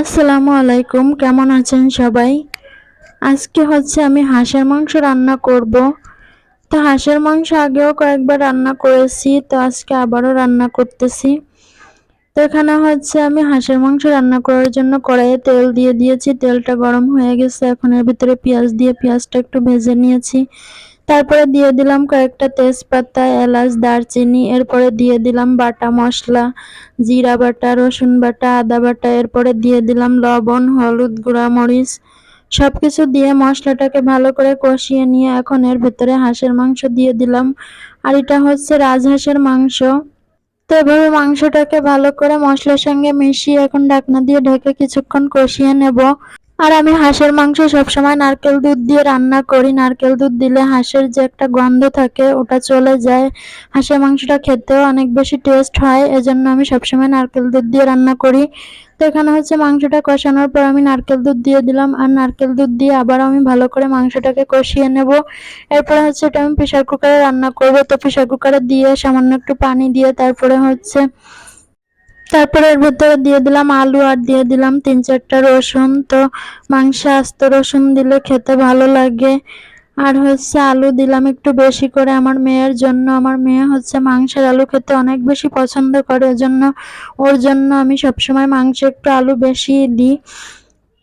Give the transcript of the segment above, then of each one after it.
আসসালামু আলাইকুম, কেমন আছেন সবাই? আজকে হচ্ছে আমি হাঁসের মাংস রান্না করব। তো হাঁসের মাংস আগেও কয়েকবার রান্না করেছি, তো আজকে আবারও রান্না করতেছি। তো এখানে হচ্ছে আমি হাঁসের মাংস রান্না করার জন্য কড়াইয়ে তেল দিয়ে দিয়েছি, তেলটা গরম হয়ে গেছে। এখন এর ভিতরে পেঁয়াজ দিয়ে পেঁয়াজটা একটু ভেজে নিয়েছি। তারপরে দিয়ে দিলাম কয়েকটা তেজপাতা, এলাচ, দারচিনি, এরপরে দিয়ে দিলাম বাটা মশলা, জিরা বাটা, রসুন বাটা, আদা বাটা, এরপরে দিয়ে দিলাম লবণ, হলুদ গুঁড়া, মরিচ সব কিছু দিয়ে মশলাটাকে ভালো করে কষিয়ে নিয়ে এখন এর ভেতরে হাঁসের মাংস দিয়ে দিলাম। আর এটা হচ্ছে রাজহাঁসের মাংস। তো এভাবে মাংসটাকে ভালো করে মশলার সঙ্গে মিশিয়ে এখন ঢাকনা দিয়ে ঢেকে কিছুক্ষণ কষিয়ে নেব। আর আমি হাঁসের মাংস সবসময় নারকেল দুধ দিয়ে রান্না করি। নারকেল দুধ দিলে হাঁসের যে একটা গন্ধ থাকে, ওটা চলে যায়। হাঁসের মাংসটা খেতেও অনেক বেশি টেস্ট হয়, এজন্য আমি সবসময় নারকেল দুধ দিয়ে রান্না করি। তো এখানে হচ্ছে মাংসটা কষানোর পর আমি নারকেল দুধ দিয়ে দিলাম। আর নারকেল দুধ দিয়ে আবার আমি ভালো করে মাংসটাকে কষিয়ে নেব। এরপরে হচ্ছে এটা আমি প্রেশার কুকারে রান্না করব। তো প্রেশার কুকারে দিয়ে সামান্য একটু পানি দিয়ে তারপরে হচ্ছে তারপরে এর ভেতরে দিয়ে দিলাম আলু আর দিয়ে দিলাম তিন চারটা রসুন। তো মাংসে আস্ত রসুন দিলে খেতে ভালো লাগে। আর হচ্ছে আলু দিলাম একটু বেশি করে আমার মেয়ের জন্য। আমার মেয়ে হচ্ছে মাংসের আলু খেতে অনেক বেশি পছন্দ করে। এজন্য ওর জন্য আমি সবসময় মাংসে একটু আলু বেশি দিই।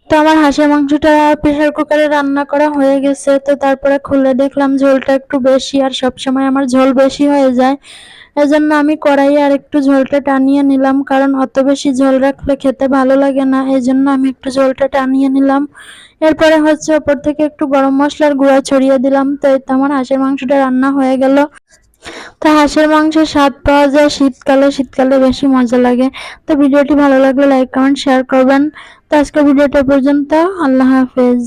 তো আমার হাঁসের মাংসটা প্রেশার কুকারে রান্না করা হয়ে গেছে। তো তারপরে খুলে দেখলাম ঝোলটা একটু বেশি আর সবসময় আমার ঝোল বেশি হয়ে যায়। এজন্য আমি কড়াইয়ে আর একটু ঝোলটা টানিয়ে নিলাম, কারণ অত বেশি ঝোল রাখলে খেতে ভালো লাগে না এই জন্য আমি একটু ঝোলটা টানিয়ে নিলাম। এরপরে হচ্ছে ওপর থেকে একটু গরম মশলার গুঁড়া ছড়িয়ে দিলাম, তো আমার হাঁসের মাংসটা রান্না হয়ে গেল। তো হাঁসের মাংসের স্বাদ পাওয়া যায় শীতকালে শীতকালে বেশি মজা লাগে। তো ভিডিওটি ভালো লাগলে লাইক, কমেন্ট, শেয়ার করবেন। তো আজকে ভিডিওটা পর্যন্ত, আল্লাহ হাফেজ।